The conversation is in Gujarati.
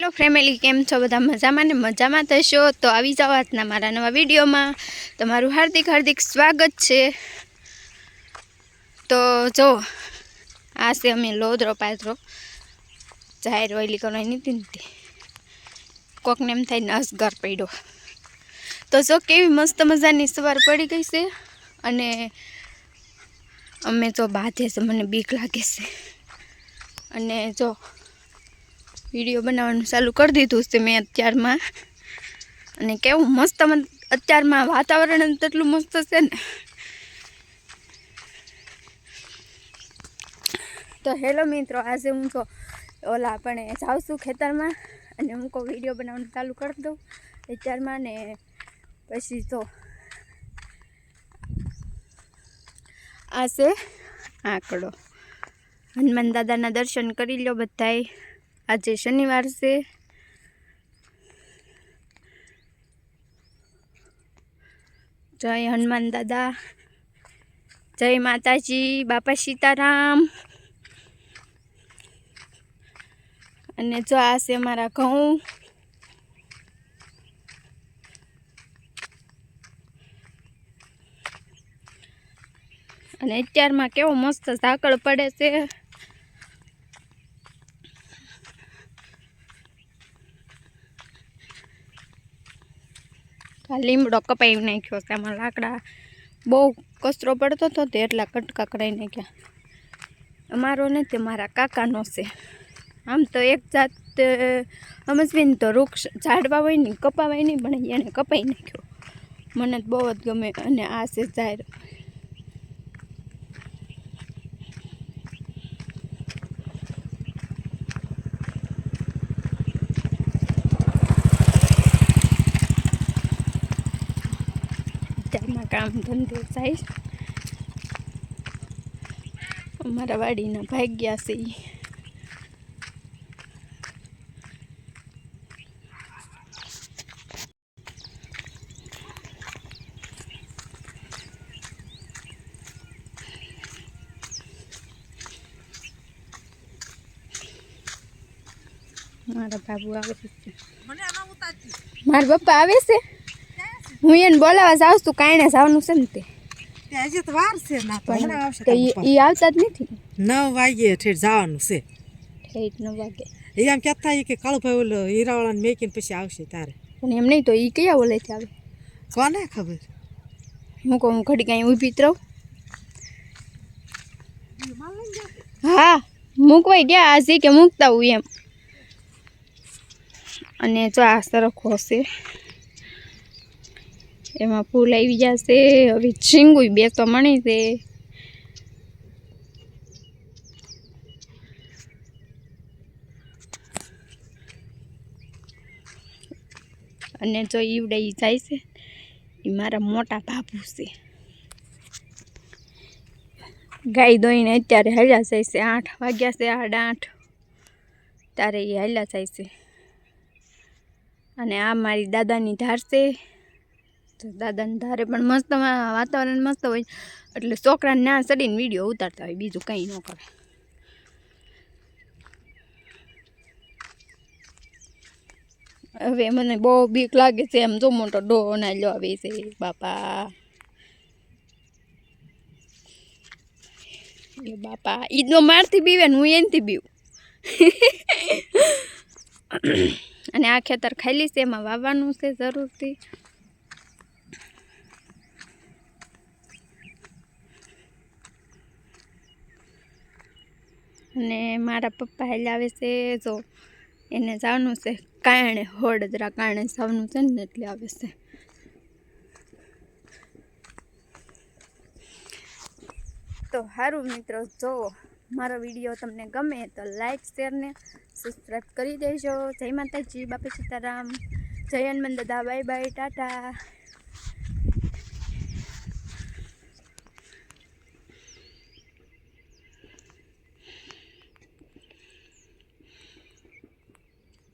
હેલો ફેમિલી કેમ છો? બધા મજામાં ને મજામાં થશો તો આવી જાઓ આજના મારા નવા વિડીયોમાં. તમારું હાર્દિક હાર્દિક સ્વાગત છે. તો જો, આ છે અમે લોદરો પાથરો. જાહેર ઓઈલી કરવાની નથી ને. કોકને એમ થાય ને અસગર પડ્યો. તો જો કેવી મસ્ત મજાની સવાર પડી ગઈ છે અને અમે જો બાધે છે, મને બીક લાગે છે. અને જો વીડિયો બનાવવાનું ચાલુ કરી દીધું છે મેં અત્યારમાં. અને કેવું મસ્ત અત્યારમાં વાતાવરણ તેટલું મસ્ત છે ને. તો હેલો મિત્રો, આજે હું તો ઓલા આપણે જાઉં છું ખેતરમાં અને હું કહું વીડિયો બનાવવાનું ચાલુ કરી દઉં અત્યારમાં ને પછી તો આ છે આંકડો. હનુમાન દાદાના દર્શન કરી લો બધાએ આજે શનિવાર છે. જય હનુમાન દાદા, જય માતાજી, બાપા સીતારામ. અને જો આ છે મારા ઘઉં. અને અત્યારમાં કેવો મસ્ત ઝાકળ પડે છે. આ લીમડો કપાઈ નાખ્યો છે. આમાં લાકડા બહુ કચરો પડતો હતો તે એટલા કટકા કરાવી નાખ્યા. અમારો તે મારા કાકાનો છે. આમ તો એક જાત સમજવી તો વૃક્ષ ઝાડવા હોય નહીં કપાવાય નહીં, પણ એને કપાઈ નાખ્યો. મને બહુ જ ગમે અને આ છે ઝાડ. અત્યારમાં કામ ધંધે જાય અમારા વાડીના ભાગ્યા છે. મારા બાબુ આવે છે. મારા પપ્પા આવે છે? હું એને બોલાવા જાઉં તું કાંઈ જવાનું છે ને તે. હજી તો વાર છે ના તો હમણાં આવશે તો એ આવતા જ નથી નવ વાગ્યે ઠેઠ જવાનું છે. ઠેઠ નવ વાગે એ આમ કહેતા કે કાળુભાઈ ઓલો હીરાવાળાને મેકીને પછી આવશે તારે. પણ એમ નહીં તો એ કયા ઓલેથી આવે? કોને ખબર? હું કહું હું ઘડી કાંઈ ઊભી રહું. હા મૂકવાઈ ગયા આજે કે મૂકતા હું એમ. અને જો આ સરખો હશે. એમાં ફૂલ આવી જશે. હવે ઝીંગુય બે તો મણી છે. અને જો ઈવડાઈ જાય છે એ મારા મોટા બાપુ છે. ગાય દોઈને અત્યારે હાલ્યા જાય છે, આઠ વાગ્યા છે સાડા આઠ. ત્યારે એ હાલ્યા જાય છે. અને આ મારી દાદાની ધાર દાદાની ધારે પણ મસ્ત વાતાવરણ મસ્ત હોય. એટલે છોકરાને ના ચડીને વીડિયો ઉતારતા હોય બીજું કંઈ ન કરે. હવે મને બહુ બીક લાગે છે એમ જો મોટો ડો ના લો આવે છે બાપા. એ બાપા ઈદનો મારથી બીવે ને હું એનથી બીવું. અને આ ખેતર ખાલી છે એમાં વાવવાનું છે જરૂરથી. અને મારા પપ્પા હેલાવે છે, જો એને જવાનું છે, કારણે હોડદરા કારણે જવાનું છે ને એટલે આવે છે. તો સારું મિત્રો, જો મારો વીડિયો તમને ગમે તો લાઈક શેરને સબસ્ક્રાઈબ કરી દેજો. જય માતાજી, બાપા સીતારામ. જય હનુમાન દાદા બાય બાય ટાટા.